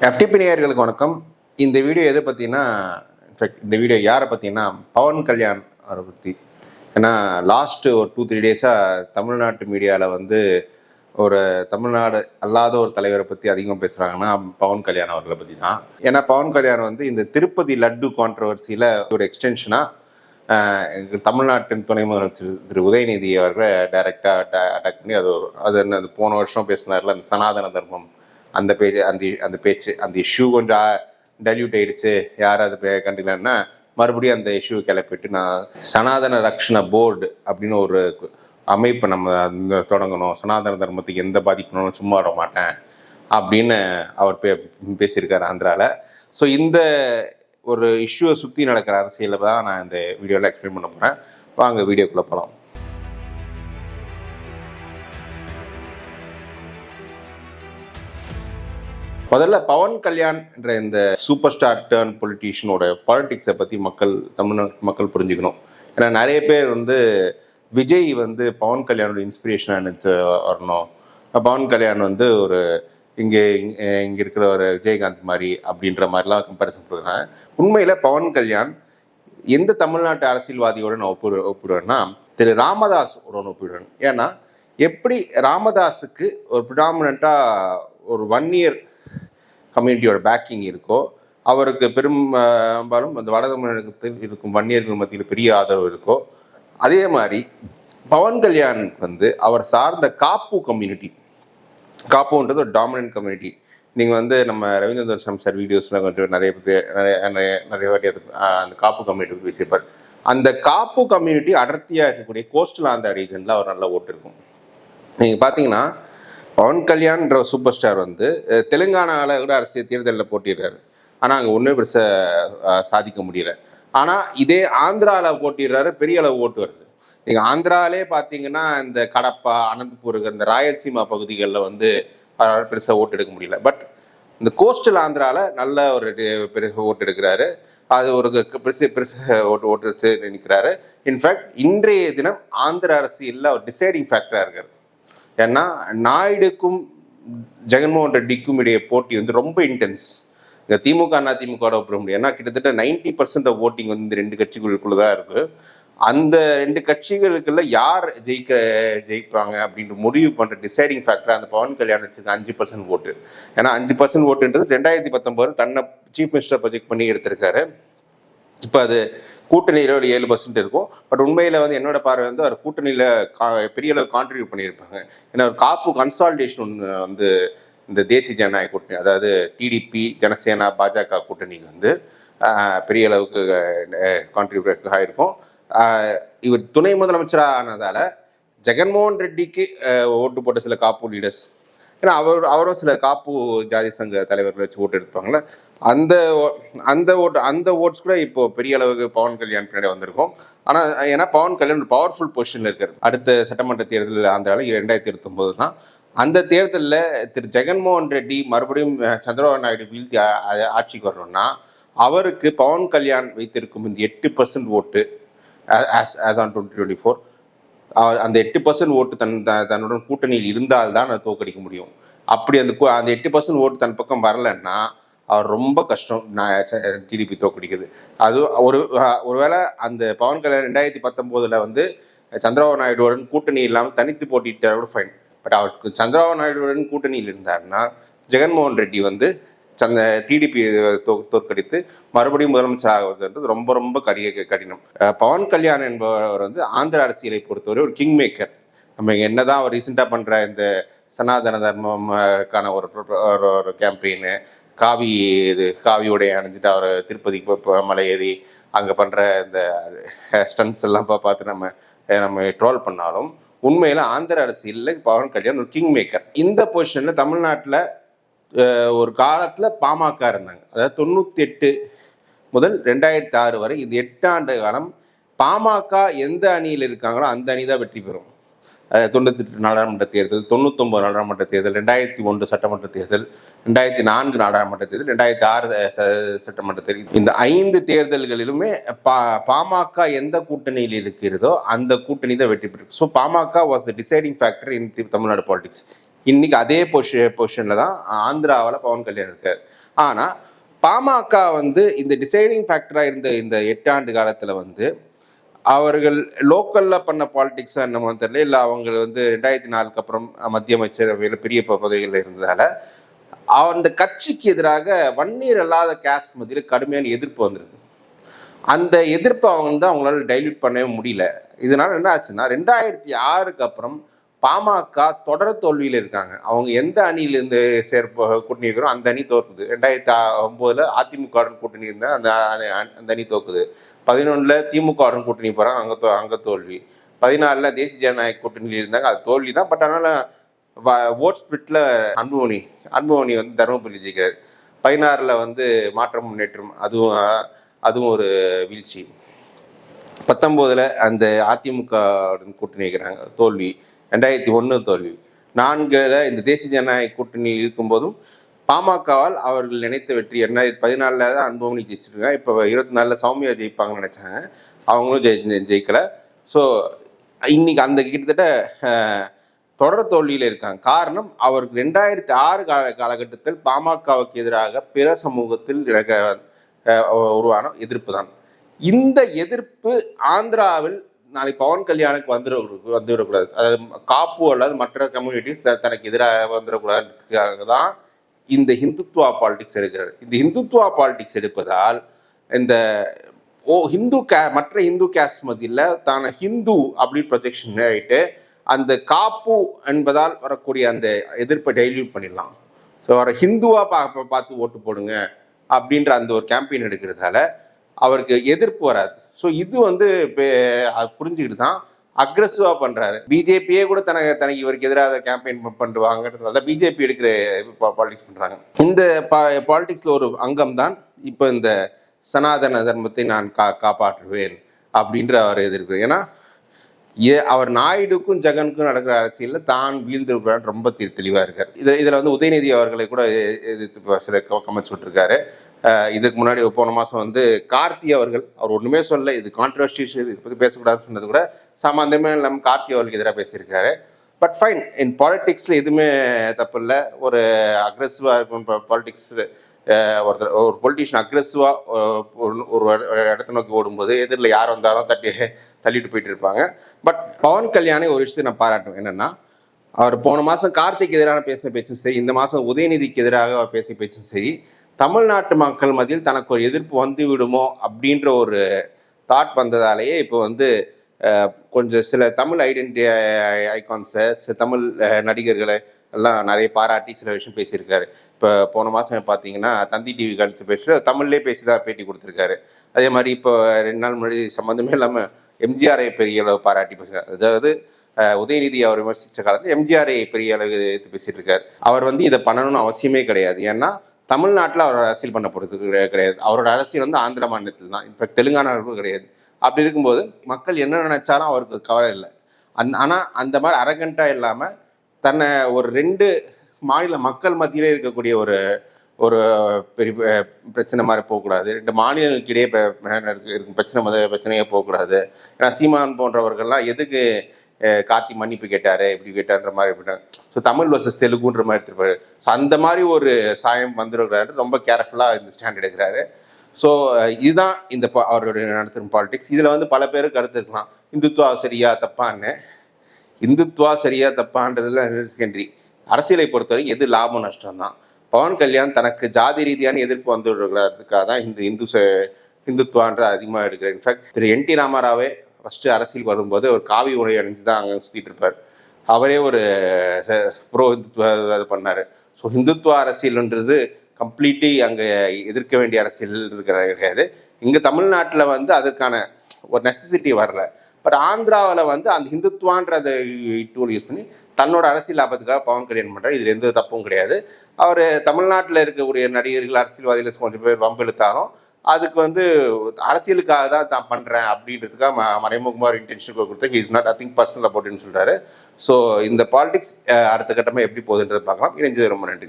FTP நேயர்களுக்கு வணக்கம். இந்த வீடியோ எதை பற்றினா இன்ஃபேக்ட் இந்த வீடியோ யாரை பற்றினா பவன் கல்யாண் அவரை பற்றி ஏன்னா லாஸ்ட்டு ஒரு டூ த்ரீ டேஸாக தமிழ்நாட்டு மீடியாவில் வந்து ஒரு தமிழ்நாடு அல்லாத ஒரு தலைவரை பற்றி அதிகமாக பேசுகிறாங்கன்னா பவன் கல்யாண் அவர்களை பற்றி தான் ஏன்னா பவன் கல்யாண் வந்து இந்த திருப்பதி லட்டு கான்ட்ரவர்சியில் ஒரு எக்ஸ்டென்ஷனாக தமிழ்நாட்டின் துணை முதலமைச்சர் திரு உதயநிதி அவர்களை டைரெக்டாக அட்டாக் பண்ணி அது ஒரு அது என்ன அது போன வருஷம் பேசினார்ல அந்த சனாதன தர்மம் அந்த பேஜ் அந்த அந்த பேச்சு அந்த இஷ்யூ கொஞ்சம் டைல்யூட் ஆயிடுச்சு. யார் அதை பே கண்டுக்கலன்னா மறுபடியும் அந்த இஷ்யூ கிளப்பிட்டு நான் சனாதன ரக்ஷண போர்டு அப்படின்னு ஒரு அமைப்பை நம்ம அந்த தொடங்கணும். சனாதன தர்மத்துக்கு எந்த பாதிப்புனாலும் சும்மா விட மாட்டேன் அப்படின்னு அவர் பே பேசியிருக்காரு ஆந்திராவில் ஸோ இந்த ஒரு இஷ்யூவை சுற்றி நடக்கிற அரசியலை தான் நான் இந்த வீடியோவில் எக்ஸ்பிளைன் பண்ண போகிறேன் வாங்க வீடியோக்குள்ளே போகலாம் முதல்ல பவன் கல்யாண் என்ற இந்த சூப்பர் ஸ்டார் டேர்ன் பொலிட்டீஷியனோட பாலிடிக்ஸை பற்றி மக்கள் தமிழ்நாட்டு மக்கள் புரிஞ்சுக்கணும். ஏன்னா நிறைய பேர் வந்து விஜய் வந்து பவன் கல்யாணோட இன்ஸ்பிரேஷனாக நினச்சி வரணும். பவன் கல்யாண் வந்து ஒரு இங்கே இங்கே இருக்கிற ஒரு விஜயகாந்த் மாதிரி அப்படின்ற மாதிரிலாம் கம்பேரிசன் பண்ணுறாங்க. உண்மையில் பவன் கல்யாண் எந்த தமிழ்நாட்டு அரசியல்வாதியோட நான் ஒப்பிடு ஒப்பிடுவேன்னா திரு ராமதாஸ் உடன் ஒப்பிடுவேன் ஏன்னா எப்படி ராமதாஸுக்கு ஒரு ப்ரிடாமினண்ட்டாக ஒரு ஒன் இயர் கம்யூனிட்டியோட பேக்கிங் இருக்கோ அவருக்கு பெரும்பாலும் அந்த வட தமிழகத்தில் இருக்கும் வன்னியர்கள் மத்தியில் பெரிய ஆதரவு இருக்கோ அதே மாதிரி பவன் கல்யாண் வந்து அவர் சார்ந்த காப்பு கம்யூனிட்டி காப்புன்றது ஒரு டாமினன்ட் கம்யூனிட்டி நீங்கள் வந்து நம்ம ரவீந்திர தர்ஷன் சார் வீடியோஸில் கொஞ்சம் நிறைய பேர் நிறைய நிறைய நிறைய வாட்டி அது அந்த காப்பு கம்யூனிட்டி பேசியிருப்பார். அந்த காப்பு கம்யூனிட்டி அடர்த்தியாக இருக்கக்கூடிய கோஸ்டல் ஆந்திரா ரீஜனில் அவர் நல்லா ஓட்டு இருக்கும். நீங்கள் பார்த்தீங்கன்னா பவன் கல்யாண்ன்ற சூப்பர் ஸ்டார் வந்து தெலுங்கானாவில் கூட அரசியல் தேர்தலில் போட்டிடுறாரு. ஆனால் அங்கே ஒன்றும் பெருசாக சாதிக்க முடியல. ஆனால் இதே ஆந்திராவில் போட்டிடுறாரு பெரிய அளவு ஓட்டு வருது. நீங்கள் ஆந்திராவிலே பார்த்தீங்கன்னா இந்த கடப்பா அனந்தபூர் இந்த ராயல்சீமா பகுதிகளில் வந்து அவரால் பெருசாக ஓட்டு எடுக்க முடியல. பட் இந்த கோஸ்டல் ஆந்திராவில் நல்ல ஒரு பெருசு ஓட்டு எடுக்கிறாரு. அது ஒரு பெருசு பெருசு ஓட்டு ஓட்டு வச்சு நிற்கிறாரு இன்ஃபேக்ட் இன்றைய தினம் ஆந்திர அரசியலில் ஒரு டிசைடிங் ஃபேக்டராக இருக்கார். ஏன்னா நாயுடுக்கும் ஜெகன்மோகன் ரெட்டிக்கும் இடையே போட்டி வந்து ரொம்ப இன்டென்ஸ் இங்கே திமுக அதிமுக ஒப்பிட முடியும். ஏன்னா கிட்டத்தட்ட நைன்டி பர்சன்ட் ஆஃப் ஓட்டிங் வந்து இந்த ரெண்டு கட்சிகளுக்குள்ள தான் இருக்கு. அந்த ரெண்டு கட்சிகளுக்குள்ள யார் ஜெயிக்க ஜெயிப்பாங்க அப்படின்ற முடிவு பண்ணுற டிசைடிங் ஃபேக்டர் அந்த பவன் கல்யாணம் வச்சிருக்க அஞ்சு பர்சன்ட் ஓட்டு ஏன்னா அஞ்சு பர்சன்ட் ஓட்டுன்றது ரெண்டாயிரத்தி பத்தொம்போது தன்னை சீஃப் மினிஸ்டர் ப்ரொஜெக்ட் பண்ணி எடுத்திருக்காரு. இப்போ அது கூட்டணியில் ஒரு ஏழு பர்சன்ட் இருக்கும். பட் உண்மையில் வந்து என்னோட பார்வை வந்து அவர் கூட்டணியில் கா பெரிய அளவு கான்ட்ரிபியூட் பண்ணியிருப்பாங்க. ஏன்னா ஒரு காப்பு கன்சால்டேஷன் ஒன்று வந்து இந்த தேசிய ஜனநாயக கூட்டணி அதாவது டிடிபி ஜனசேனா பாஜக கூட்டணிக்கு வந்து பெரிய அளவுக்கு கான்ட்ரிபியூட் ஆகிருக்கும் இவர் துணை முதலமைச்சராக ஆனதால் ஜெகன்மோகன் ரெட்டிக்கு ஓட்டு போட்ட சில காப்பு லீடர்ஸ் ஏன்னா அவர் அவரும் சில காப்பு ஜாதி சங்க தலைவர்கள் வச்சு ஓட்டு எடுப்பாங்களே அந்த அந்த ஓட்டு அந்த ஓட்ஸ் கூட இப்போ பெரிய அளவுக்கு பவன் கல்யாண் பின்னாடி வந்திருக்கும். ஆனால் ஏன்னா பவன் கல்யாண் பவர்ஃபுல் பொசிஷனில் இருக்கார். அடுத்த சட்டமன்ற தேர்தல் ஆந்திராவில் ரெண்டாயிரத்தி இருபத்தொம்போது தான். அந்த தேர்தலில் திரு ஜெகன்மோகன் ரெட்டி மறுபடியும் சந்திரபாபு நாயுடு வீழ்த்தி ஆட்சிக்கு வரணும்னா அவருக்கு பவன் கல்யாண் வைத்திருக்கும் இந்த எட்டு பர்சன்ட் ஓட்டு as as on twenty twenty four அந்த எட்டு பர்சன்ட் ஓட்டு தன் த- தன்னுடன் கூட்டணியில் இருந்தால் தான் அதை தோக்கடிக்க முடியும். அப்படி அந்த கூ- அந்த எட்டு பர்சன்ட் ஓட்டு தன் பக்கம் வரலன்னா அவர் ரொம்ப கஷ்டம் நான் டிடிபி தோக்கடிக்குது அது ஒரு ஒருவேளை அந்த பவன் கல்யாண் ரெண்டாயிரத்தி பத்தொம்போதில் வந்து சந்திரபாபு நாயுடுவுடன் கூட்டணி இல்லாமல் தனித்து போட்டிட்டா கூட ஃபைன் பட் அவருக்கு சந்திரபாபு நாயுடுவுடன் கூட்டணியில் இருந்தாருன்னா ஜெகன்மோகன் ரெட்டி வந்து சந்த டிடிபி தோற்கடித்து மறுபடியும் முதலமைச்சர் ஆகுவதுன்றது ரொம்ப ரொம்ப கடிய கடினம். பவன் கல்யாண் என்பவர் வந்து ஆந்திர அரசியலை பொறுத்தவரை ஒரு கிங் மேக்கர் நம்ம என்னதான் அவர் ரீசெண்டாக பண்ணுற இந்த சனாதன தர்மம்க்கான ஒரு ஒரு- ஒரு கேம்பெயின் காவி இது காவி உடைய அணிஞ்சிட்டு அவர் திருப்பதிக்கு மலை ஏறி அங்கே பண்ணுற இந்த ஸ்டன்ஸ் எல்லாம் பார்த்து நம்ம நம்ம ட்ரோல் பண்ணாலும் உண்மையில் ஆந்திர அரசியலில் பவன் கல்யாண் ஒரு கிங் மேக்கர் இந்த பொசிஷனில் தமிழ்நாட்டில் ஒரு காலத்தில் பாமக இருந்தாங்க. அதாவது தொண்ணூற்றி எட்டு முதல் ரெண்டாயிரத்தி ஆறு வரை இந்த எட்டு ஆண்டு காலம் பாமக எந்த அணியில் இருக்காங்களோ அந்த அணி தான் வெற்றி பெறும். தொண்ணூற்றி தொண்ணூத்தெட்டு நாடாளுமன்ற தேர்தல் தொண்ணூத்தொம்பது நாடாளுமன்ற தேர்தல் ரெண்டாயிரத்தி ஒன்று சட்டமன்ற தேர்தல் ரெண்டாயிரத்தி நான்கு நாடாளுமன்ற தேர்தல் ரெண்டாயிரத்தி ஆறு ச- சட்டமன்ற தேர்தல். இந்த ஐந்து தேர்தல்களிலுமே பா பாமக எந்த கூட்டணியில் இருக்கிறதோ அந்த கூட்டணி தான் வெற்றி பெற்று so PMK was the deciding factor in Tamil Nadu politics இன்னைக்கு அதே பொசி பொசிஷனில் தான் ஆந்திராவில் பவன் கல்யாண் இருக்கார். ஆனால் பாமக வந்து இந்த டிசைடிங் ஃபேக்டராக இருந்த இந்த எட்டு ஆண்டு காலத்தில் வந்து அவர்கள் லோக்கலில் பண்ண பாலிடிக்ஸாக என்னமோ தெரியல. இல்லை அவங்க வந்து ரெண்டாயிரத்தி நாலுக்கு அப்புறம் மத்திய அமைச்சரவையில் பெரிய ப- பதவிகளில் அந்த கட்சிக்கு எதிராக வன்னீர் அல்லாத கேஸ் மத்தியில் கடுமையான எதிர்ப்பு வந்திருக்கு. அந்த எதிர்ப்பை அவங்க வந்து அவங்களால டைல்யூட் பண்ணவே முடியல. இதனால என்ன ஆச்சுன்னா ரெண்டாயிரத்தி ஆறுக்கு அப்புறம் பாமக தொடர் தோல்வியில் இருக்காங்க. அவங்க எந்த அணியிலிருந்து சேர்ப்ப கூட்டணி இருக்கிறோம் அந்த அணி தோற்குது. ரெண்டாயிரத்தி ஒம்போதில் அதிமுகவுடன் கூட்டணி இருந்தால் அந்த அந்த- அந்த அணி தோக்குது. பதினொன்றில் திமுகவுடன் கூட்டணி போகிறாங்க அங்கே தோ அங்கே தோல்வி. பதினாலில் தேசிய ஜனநாயக கூட்டணியில் இருந்தாங்க அது தோல்வி தான். பட் அதனால் ஓட் ஸ்பிரிட்டில் அன்புமணி அன்புமணி வந்து தருமபுரி ஜெயிக்கிறார். பதினாறில் வந்து மாற்றம் முன்னேற்றம் அதுவும் அதுவும் ஒரு வீழ்ச்சி. பத்தொம்போதில் அந்த அதிமுக கூட்டணி வைக்கிறாங்க தோல்வி. ரெண்டாயிரத்தி ஒன்று தோல்வி. நான்கில் இந்த தேசிய ஜனநாயக கூட்டணி இருக்கும்போதும் பாமகவால் அவர்கள் நினைத்த வெற்றி ரெண்டாயிரத்தி பதினாலில் தான் அன்புமணி ஜெயிச்சிருக்காங்க. இப்போ இருபத்தி நாலில் சௌமியா ஜெயிப்பாங்கன்னு நினச்சாங்க. அவங்களும் ஜெயி ஜெயிக்கலை. ஸோ இன்னைக்கு அந்த கிட்டத்தட்ட தொடர் தோல்வியில் இருக்காங்க. காரணம் அவருக்கு ரெண்டாயிரத்தி ஆறு கால காலகட்டத்தில் பாமகவுக்கு எதிராக பிற சமூகத்தில் உருவான எதிர்ப்பு தான். இந்த எதிர்ப்பு ஆந்திராவில் நாளைக்கு பவன் கல்யாணுக்கு வந்துட வந்துவிடக்கூடாது. அதாவது காப்பு அல்லது மற்ற கம்யூனிட்டிஸ் தனக்கு எதிராக வந்துடக்கூடாதுக்காக தான் இந்த ஹிந்துத்துவா பாலிடிக்ஸ் எடுக்கிறார். இந்த ஹிந்துத்துவா பாலிடிக்ஸ் எடுப்பதால் இந்த ஓ ஹிந்து கே மற்ற ஹிந்து கேஸ்ட் மத்தியில் தான ஹிந்து அப்படின்னு ப்ரொஜெக்ஷன் ஆகிட்டு அந்த காப்பு என்பதால் வரக்கூடிய அந்த எதிர்ப்பை டைல்யூட் பண்ணிடலாம். ஸோ வர ஹிந்துவாக பா- பார்த்து ஓட்டு போடுங்க அப்படின்ற அந்த ஒரு கேம்பெயின் எடுக்கிறதால அவருக்கு எதிர்ப்பு வராது. ஸோ இது வந்து இப்போ புரிஞ்சுக்கிட்டு தான் அக்ரஸிவாக பண்ணுறாரு பிஜேபியே கூட தனக்கு தனக்கு இவருக்கு எதிராக கேம்பெயின் பண்ணுவாங்கன்றதால பிஜேபி எடுக்கிற பாலிடிக்ஸ் பண்ணுறாங்க இந்த பா பாலிடிக்ஸில் ஒரு அங்கம் தான் இப்போ இந்த சனாதன தர்மத்தை நான் கா காப்பாற்றுவேன் அப்படின்ற அவர் எதிர்க்கிறார் ஏன்னா ஏ அவர் நாயுடுக்கும் ஜெகனுக்கும் நடக்கிற அரசியலில் தான் வீழ்ந்திருக்கிறார் ரொம்ப தெளிவாக இருக்கார். இதில் இதில் வந்து உதயநிதி அவர்களை கூட எதிர்த்து சில கமெண்ட்ஸ் விட்டுருக்காரு. இதுக்கு முன்னாடி போன மாதம் வந்து கார்த்தி அவர்கள் அவர் ஒன்றுமே சொல்லல இது கான்ட்ரவர்ஷியல் இதை பற்றி பேசக்கூடாதுன்னு சொன்னது கூட சம்மந்தமே இல்லாமல் கார்த்தி அவர்களுக்கு எதிராக பேசியிருக்காரு. பட் ஃபைன் இன் பாலிட்டிக்ஸில் எதுவுமே தப்பு இல்லை. ஒரு அக்ரெசிவாக இருக்கும் பாலிடிக்ஸ் ஒருத்தர் ஒரு பொலிட்டிஷியன் அக்ரெசிவாக ஒரு ஒரு இடத்த நோக்கி ஓடும்போது எதிரில் யார் வந்தாலும் தட்டி தள்ளிட்டு போயிட்டு இருப்பாங்க. பட் பவன் கல்யாணை ஒரு விஷயத்தை நான் பாராட்டுவேன். என்னென்னா அவர் போன மாதம் கார்த்திக் எதிரான பேசின பேச்சும் சரி இந்த மாதம் உதயநிதிக்கு எதிராக அவர் பேசிய பேச்சும் சரி தமிழ்நாட்டு மக்கள் மத்தியில் தனக்கு ஒரு எதிர்ப்பு வந்து விடுமோ அப்படின்ற ஒரு தாட் வந்ததாலேயே இப்போ வந்து கொஞ்சம் சில தமிழ் ஐடென்டி ஐகான்ஸை சில தமிழ் நடிகர்களை எல்லாம் நிறைய பாராட்டி சில விஷயம் பேசியிருக்காரு. இப்போ போன மாதம் பார்த்தீங்கன்னா தந்தி டிவி கணித்து பேசிட்டு தமிழ்லேயே பேசி தான் பேட்டி கொடுத்துருக்காரு. அதே மாதிரி இப்போ ரெண்டு நாள் முன்னாடி சம்மந்தமே இல்லாமல் எம்ஜிஆரை பெரிய அளவு பாராட்டி பேசுகிறார் அதாவது உதயநிதி அவர் விமர்சித்த காலத்தில் எம்ஜிஆரை பெரிய அளவு எடுத்து பேசிட்டு இருக்காரு. அவர் வந்து இதை பண்ணணும்னு அவசியமே கிடையாது. ஏன்னா தமிழ்நாட்டில் அவர் அரசியல் பண்ண போகிறது கிடையாது கிடையாது. அவரோட அரசியல் வந்து ஆந்திர மாநிலத்தில் தான். இன்ஃபேக்ட் தெலுங்கானாவுக்கும் கிடையாது. அப்படி இருக்கும்போது மக்கள் என்ன நினைச்சாலும் அவருக்கு கவலை இல்லை. அந் ஆனால் அந்த மாதிரி அரகண்ட்டாக இல்லாமல் தன்னை ஒரு ரெண்டு மாநில மக்கள் மத்தியிலே இருக்கக்கூடிய ஒரு ஒரு பெரிய பிரச்சனை மாதிரி போகக்கூடாது. ரெண்டு மாநிலங்களுக்கு இடையே இருக்கும் பிரச்சனை மத பிரச்சனையே போகக்கூடாது. ஏன்னா சீமான் போன்றவர்கள்லாம் எதுக்கு கார்த்தி மன்னிப்பு கேட்டாரு இப்படி கேட்டார்ன்ற மாதிரி இப்படி ஸோ தமிழ் வர்சஸ் தெலுங்குன்ற மாதிரி எடுத்துருப்பாரு. ஸோ அந்த மாதிரி ஒரு சாயம் வந்துருக்கிறாரு. ரொம்ப கேர்ஃபுல்லாக இந்த ஸ்டாண்ட் எடுக்கிறாரு. ஸோ இதுதான் இந்த பா- அவருடைய நடத்தும் பாலிடிக்ஸ் இதில் வந்து பல பேர் கருத்து இருக்கலாம். இந்துத்துவா சரியா தப்பான்னு? இந்துத்துவா சரியா தப்பான்றதுல செகண்டரி அரசியலை பொறுத்தவரைக்கும் எது லாபம் நஷ்டம் தான். பவன் கல்யாண் தனக்கு ஜாதி ரீதியான எதிர்ப்பு வந்துடுறதுக்காக தான் இந்த இந்து ச- அதிகமாக எடுக்கிறேன் இன்ஃபேக்ட் திரு என் டி ராமாராவே ஃபஸ்ட்டு அரசியல் வரும்போது ஒரு காவி உடை அணிஞ்சு தான் அங்கே சுற்றிட்டு இருப்பார். அவரே ஒரு ப்ரோ இதை இது பண்ணார். ஸோ ஹிந்துத்துவ அரசியல்ன்றது கம்ப்ளீட்லி அங்கே எதிர்க்க வேண்டிய அரசியல் கிடையாது. இங்கே தமிழ்நாட்டில் வந்து அதற்கான ஒரு நெசசிட்டி வரல. பட் ஆந்திராவில் வந்து அந்த ஹிந்துத்துவான்ற அந்த டூல் யூஸ் பண்ணி தன்னோட அரசியல் லாபத்துக்காக பவன் கல்யாணம் பண்ணுறாரு இதில் எந்த தப்பும் கிடையாது. அவர் தமிழ்நாட்டில் இருக்கக்கூடிய நடிகர்கள் அரசியல்வாதிகள் கொஞ்சம் பேர் வம்பிழுத்தாலும் அதுக்கு வந்து அரசியலுக்காக தான் தான் பண்ணுறேன் அப்படின்றதுக்காக ம மறைமுகமாக இன்டென்ஷன் கொடுத்து is not I think personal அபவுட்னு சொல்கிறாரு ஸோ இந்த பாலிடிக்ஸ் அடுத்த கட்டமாக எப்படி போகுதுன்றதை பார்க்கலாம். இணைஞ்சது ரொம்ப நன்றி.